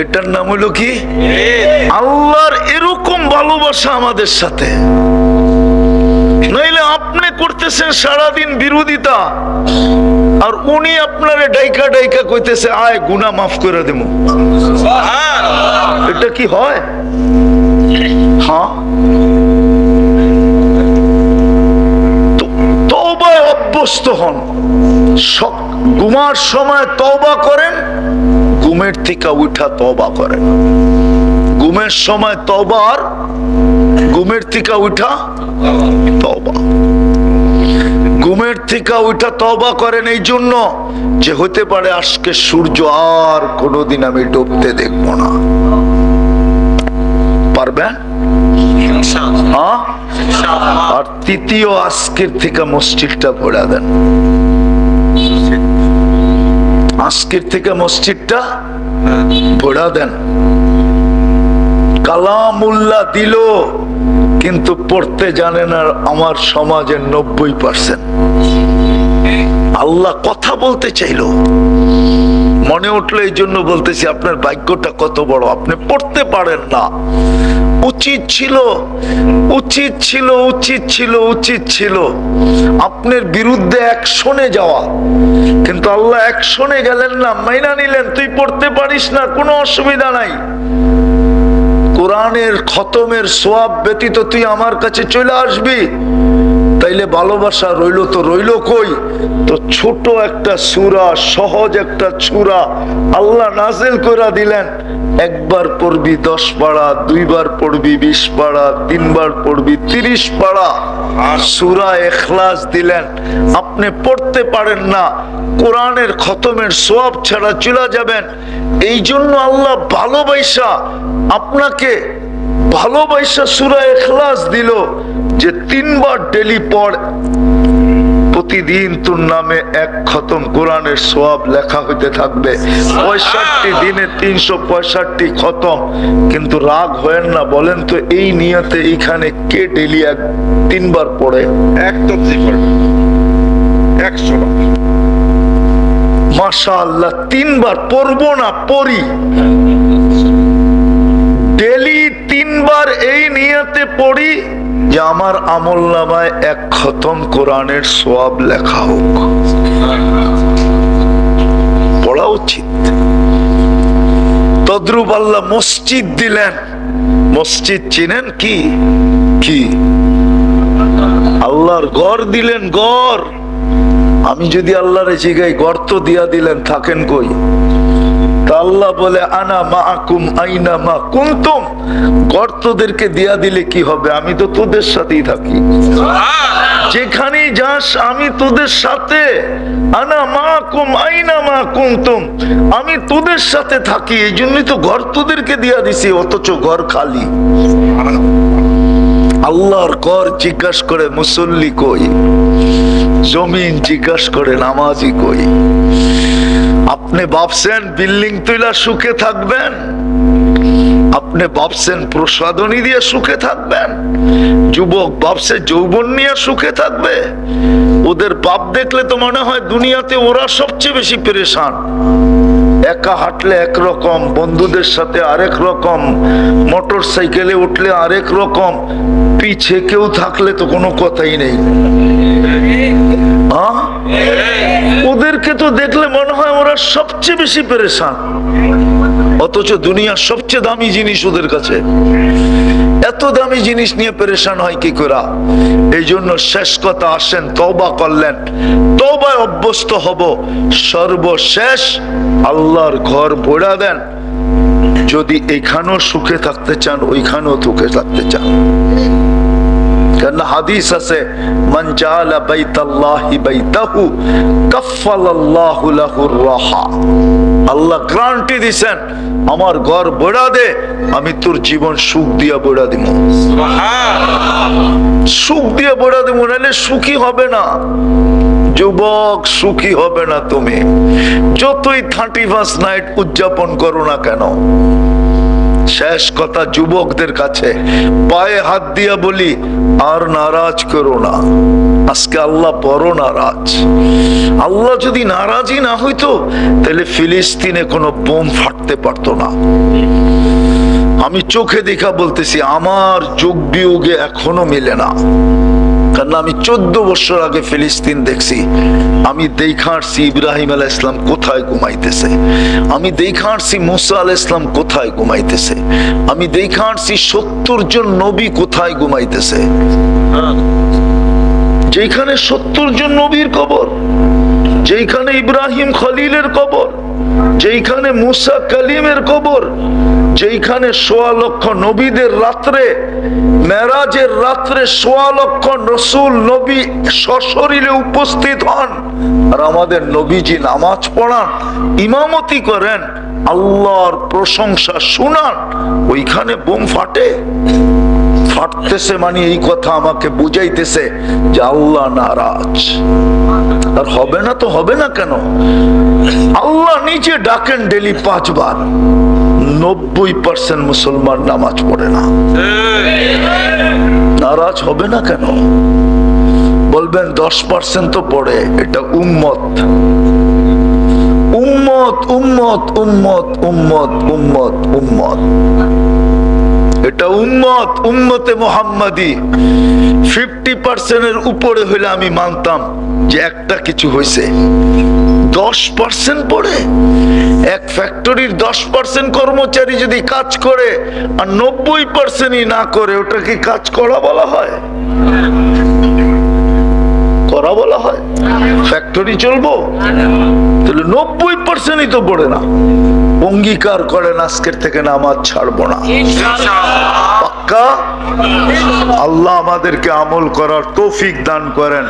এটার নাম হলো কি? আল্লাহর এরকম ভালোবাসা আমাদের সাথে। নইলে আপনি করতেছেন সারাদিন বিরোধিতা আর উনি আপনারে ডাইকা ডাইকা কইতেছে আয় গুনা মাফ করে দেব। এটা কি হয়? হ্যাঁ। তওবায় অভ্যস্ত হন। ঘুমার সময় তওবা করেন ঘুমের থেকে উঠা তওবা করেন। ঘুমের সময় তওবা আর ঘুমের থেকে উঠা তওবা। ঘুমের থেকে উঠা তওবা করেন এই জন্য যে হতে পারে আজকে সূর্য আর কোনোদিন আমি ডুবতে দেখব না। পারবেন? হ্যাঁ? আর তৃতীয় আজকের থেকে মসজিদটা ভরা দেন। আজকের থেকে মসজিদটা ভরা দেন। কালামুল্লা দিল কিন্তু পড়তে জানেন আর আমার সমাজের নব্বই পার্সেন্ট। আল্লাহ কথা বলতে চাইলো। মনে উঠল এই জন্য বলতেছি, আপনার ভাগ্যটা কত বড়, আপনি পড়তে পারেন না। উচিত ছিল উচিত ছিল উচিত ছিল উচিত ছিল। আপনার বিরুদ্ধে অ্যাকশনে যাওয়া। কিন্তু আল্লাহ এক অ্যাকশনে গেলেন না, মাইনা নিলেন, তুই পড়তে পারিস না, কোনো অসুবিধা নাই। কোরআনের খতমের সোয়াব ব্যতীত তুই আমার কাছে চলে আসবি। তাইলে ভালোবাসা রইল তো রইল কই? তো ছোট একটা সুরা সহজ একটা ছুরা আল্লাহ নাজেল করে দিলেন একবার পড়বি দশ পাড়া দুইবার পড়বি বিশ পাড়া তিনবার পড়বি তিরিশ পাড়া। সুরা এখলাস দিলেন আপনি পড়তে পারেন না কোরআনের খতমের সোয়াব ছাড়া চলে যাবেন। এই জন্য আল্লাহ ভালোবাসা আপনাকে ভালোবাসা সুরা এখলাস দিল যে তিনবার ডেলি পড়। প্রতিদিন তোর নামে এক খতম কোরআনের সোয়াব লেখা হইতে থাকবে। পঁয়ষট্টি দিনে তিনশো পঁয়ষট্টি খতম। কিন্তু রাগ হয় না বলেন তো এই নিয়তে এইখানে কে ডেলি এক তিনবার পড়ে? একদম একশো। মাশা আল্লাহ তিনবার পড়ব না পড়ি। তিনবার এই নিয়তে পড়ি যে আমার আমল নামায় এক খতম কোরআনের সোয়াব লেখা হোক। পড়া উচিত। তদ্রুপ আল্লাহ মসজিদ দিলেন। মসজিদ চিনেন কি? কি? আল্লাহর গড় দিলেন গড়। আমি যদি আল্লাহরে জিগাই গর্ত দিয়া দিলেন, থাকেন কই? তা আল্লাহ বলে আনা মাকুম আইনা মা কুন্তুম? গর্তদেরকে দিয়া দিলে কি হবে? আমি তো তোদের সাথেই থাকি। যেখানেই যাস আমি তোদের সাথে। আনা মাকুম আইনা মা কুন্তুম? আমি তোদের সাথে থাকি। এই জন্যই তো ঘর তোদেরকে দিয়া দিছি অথচ ঘর খালি। আল্লাহর কর জিজ্ঞাসা করে, মুসল্লি কই? জমিন জিজ্ঞাসা করে, নামাজি কই? আপনি ভাবছেন বিল্ডিং তুইলা সুখে থাকবেন? আপনি ভাবছেন প্রসাদনী দিয়ে সুখে থাকবেন। যুবক ভাবছে যৌবন নিয়ে সুখে থাকবে। ওদের বাপ দেখলে তো মনে হয় দুনিয়াতে ওরা সবচেয়ে বেশি পেরেশান। একা হাঁটলে একরকম, বন্ধুদের সাথে আরেক রকম, মোটর সাইকেলে উঠলে আরেক রকম, পিছে কেউ থাকলে তো কোনো কথাই নেই? ওদেরকে তো দেখলে মনে সবচেয়ে বেশি পেরেশান। অথচ দুনিয়ার সবচেয়ে দামি জিনিস ওদের কাছে। এত দামি জিনিস নিয়ে পেরেশান হয় কি করা? এই জন্য শেষ কথা আসেন, তওবা করলেন। তওবায় অভ্যস্ত হব। সর্বশেষ আল্লাহর ঘর ভোড়া দেন। যদি এখানেও সুখে থাকতে চান, ওইখানেও সুখে থাকতে চান। কেন হাদিস আছে মান জাআলা বাইতাল্লাহি বাইতাহু কাফফালাল্লাহু লাহুর রাহা। আল্লাহ গ্যারান্টি দিছেন আমার ঘর বড়া দে আমি তোর জীবন সুখ দিয়া বড়া দিব সুখ দিয়ে বড়া দিব নাহলে সুখী হবে না। যুবক সুখী হবে না তুমি। যতই থার্টি ফার্স্ট নাইট উদযাপন করো না কেন শেষ কথা যুবকদের কাছে। পায়ে হাত দিয়া বলি, আর নারাজ করো না। আজকে আল্লাহ বড় নারাজ। আল্লাহ যদি নারাজই না হইতো, তাহলে ফিলিস্তিনে কোনো বোম ফাটতে পারতো না। আমি চোখে দেখা বলতেছি, আমার যোগ বিয়োগে এখনও মিলে না। কারণ আমি চোদ্দ বছর আগে ফিলিস্তিন দেখছি। আমি দেখা আসছি ইব্রাহিম আলাহ ইসলাম কোথায় ঘুমাইতেছে? আমি দেখা আসছি মুসা আলাহ ইসলাম কোথায় ঘুমাইতেছে? আমি দেখা আসছি সত্তর জন নবী কোথায় ঘুমাইতেছে? যেখানে সত্তর জন নবীর কবর যেখানে ইব্রাহিম খলিলের কবর যেখানে মুসা কালিমের কবর যেখানে সোয়া লক্ষ নবীদের রাত্রে, মেরাজের রাত্রে সোয়া লক্ষ রসুল নবী সশরীরে উপস্থিত হন। আর আমাদের নবীজি নামাজ পড়ান, ইমামতি করেন, আল্লাহর প্রশংসা শুনান, ওইখানে বোম ফাটে। ফাটতেছে মানে এই কথা আমাকে বুঝাইতেছে যে আল্লাহ নারাজ। আর হবে না তো হবে না কেন? আল্লাহ নিজে ডাকেন ডেলি পাঁচবার। নব্বই পার্সেন্ট মুসলমান নামাজ পড়ে না। নারাজ হবে না কেন? বলবেন দশ পার্সেন্ট তো পড়ে, এটা উম্মত। উম্মত উম্মত উম্মত উম্মত উম্মত উম্মত। এটা উম্মত, উম্মতে মোহাম্মদী। ফিফটি পার্সেন্টের উপরে হইলে আমি মানতাম যে একটা কিছু হয়েছে দশ পার্সেন্ট পড়ে? এক ফ্যাক্টরির দশ পার্সেন্ট কর্মচারী যদি কাজ করে আর নব্বই পার্সেন্টই না করে, ওটা কি কাজ করা বলা হয়? করা বলা হয়? ফ্যাক্টরি চলবো? তাহলে নব্বই পার্সেন্টই তো পড়ে না। অঙ্গীকার করেন আজকের থেকে নামাজ ছাড়বো না। পাক্কা? আল্লাহ আমাদেরকে আমল করার তৌফিক দান করেন।